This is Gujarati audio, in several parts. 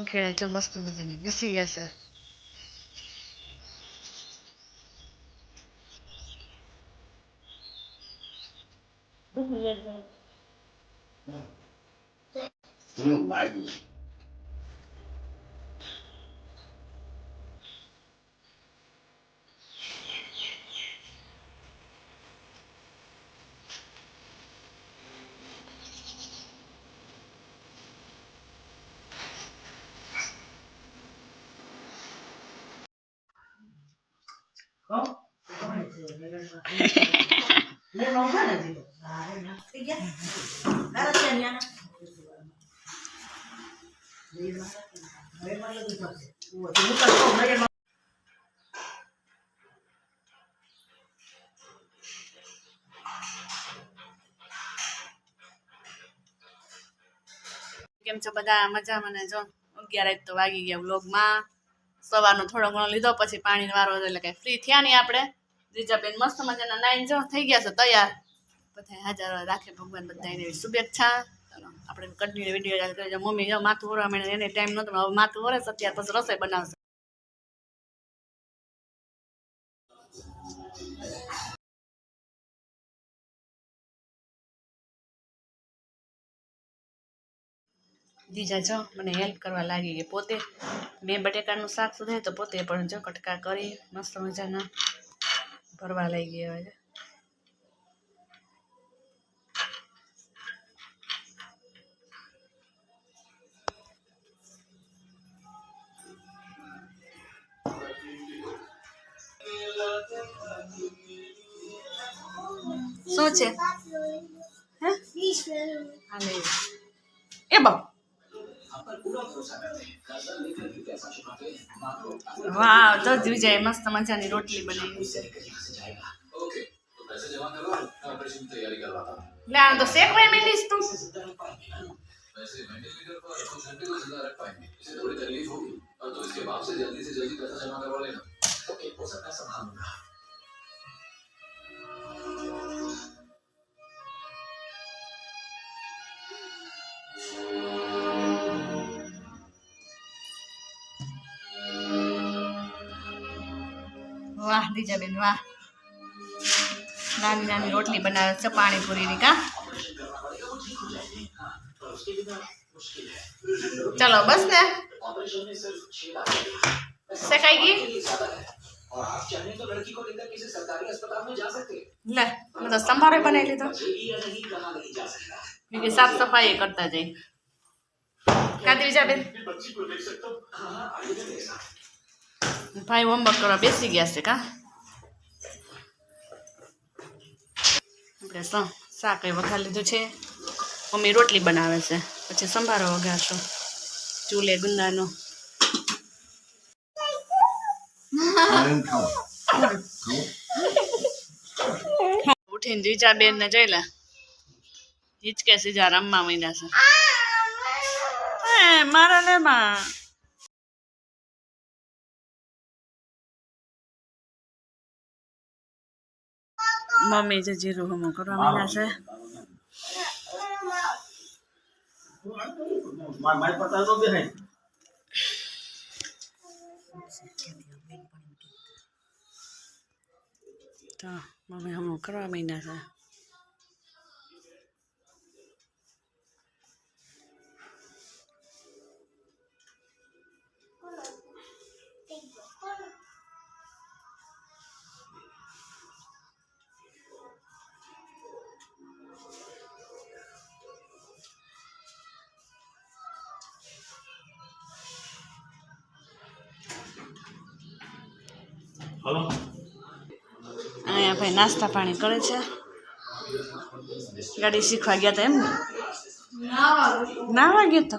પંખે જો મસ્ત મજાની બેસી ગયા છે કેમ છો બધા? મજામાં ને જો? અગિયાર તો વાગી ગયા વ્લોગમાં સવારનો થોડો ઘણો લીધો, પછી પાણી વારો એટલે કઈ ફ્રી થયા નહીં આપણે. જીજાબેન મસ્ત મજાના નાઈન જો થઈ ગયા છે તૈયાર. બધા હાજર રાખે ભગવાન બધાને એવી શુભેચ્છા. આપણે કન્ટિન્યુ વીડિયો કરીએ. મમ્મી જો માથું ઓરવા માંડે એને ટાઈમ નતો, હવે માથું ઓરે છે, અત્યારે પછી રસોઈ બનાવશે. જીજા જો, મને હેલ્પ કરવા લાગી કે પોતે. મેં બટેકાનું શાક સુધાય તો પોતે પણ જો કટકા કરી, મસ્ત મજાના. ભરવા લઈ ગયા છે. શું છે? હે? એ બાપ. વાહ તો વિજય મસ્ત મજાની રોટલી બનાવી છે લે આ તો શેકવાય માંડીશ તું વાહ, દીજાબેન, વાહ. નાની નાની રોટલી બનાવે છે પાણીપુરીની, કા? ચલો, બસ ને. શેકાઈ ગઈ? લે મેં તો સંભારો બનાવી લીધો. સાફ સફાઈ કરતા જઈ કાંતિ બેન ભાઈ હોમવર્ક કરવા બેસી ગયા છે કા? આપણે શાક એ વઘાર લીધું છે. મમ્મી રોટલી બનાવે છે. પછી સંભારો વઘારશો. ચૂલે ગુંદાનો. ઉઠીને જીજા બેન ને જઈ લે. હિચકે સીજા રમવા માંડ્યા છે. એ, મારા ને માં મમ્મી જે જીરું હમો કરવા માંડ્યા છે. તો મમ્મી હમો કરવા માંડ્યા છે. હલો અહીંયા ભાઈ નાસ્તા પાણી કરે છે. ગાડી શીખવા ગયા હતા એમ ને? ના વાગ્યો તો?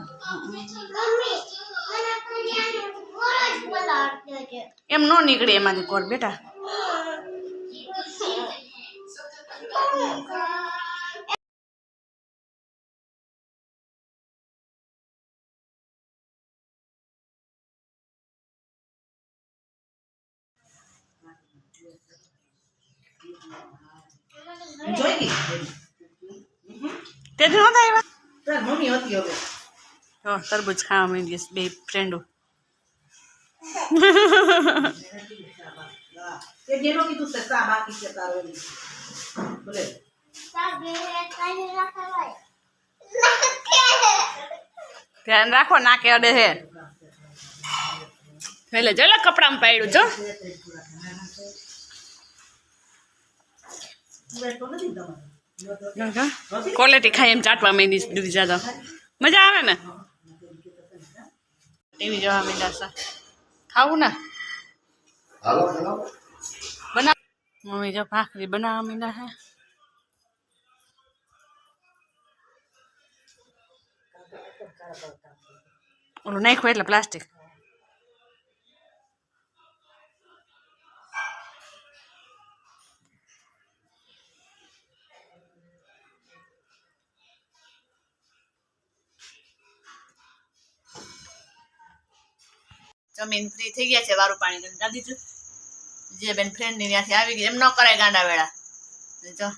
એમ ન નીકળે એમાંથી કોર બેટા. તેથી નહોતા આવ્યા તાર મમ્મી હતી હવે. જો તરબૂચ ખાવા માંડી બે ફ્રેન્ડો. તે જેનો કીધું છે ચા બાકી છે તારો એની. બોલે. ધ્યાન રાખો નાકે અડે હે એટલે જો કપડામાં પાડ્યું જો. ક્વોલિટી ખાઈ એમ ચાટવા માંડી દીધી જાતો. મજા આવે ને? ટીવી જોવા માંડ્યા સા ખાવું ને? બના મમ્મી જો ભાખરી બનાવવા માંડ્યા હે ઓલું નાખ્યું એટલે પ્લાસ્ટિક. જમીન ફ્રી થઈ ગયા છે વારું પાણી. કરીને ગાડી દીધું જે બેન ફ્રેન્ડની ત્યાંથી આવી ગઈ, એમ ન કરાય ગાંડા વેળા. જો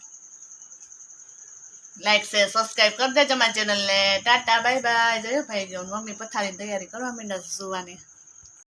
લાઈક શેર સબસ્ક્રાઈબ કરી દેજો મારી ચેનલને ટાટા બાય બાય જયો ભાઈ જો મમ્મી પથારીની તૈયારી કરવા માંડ્યા સુવાની.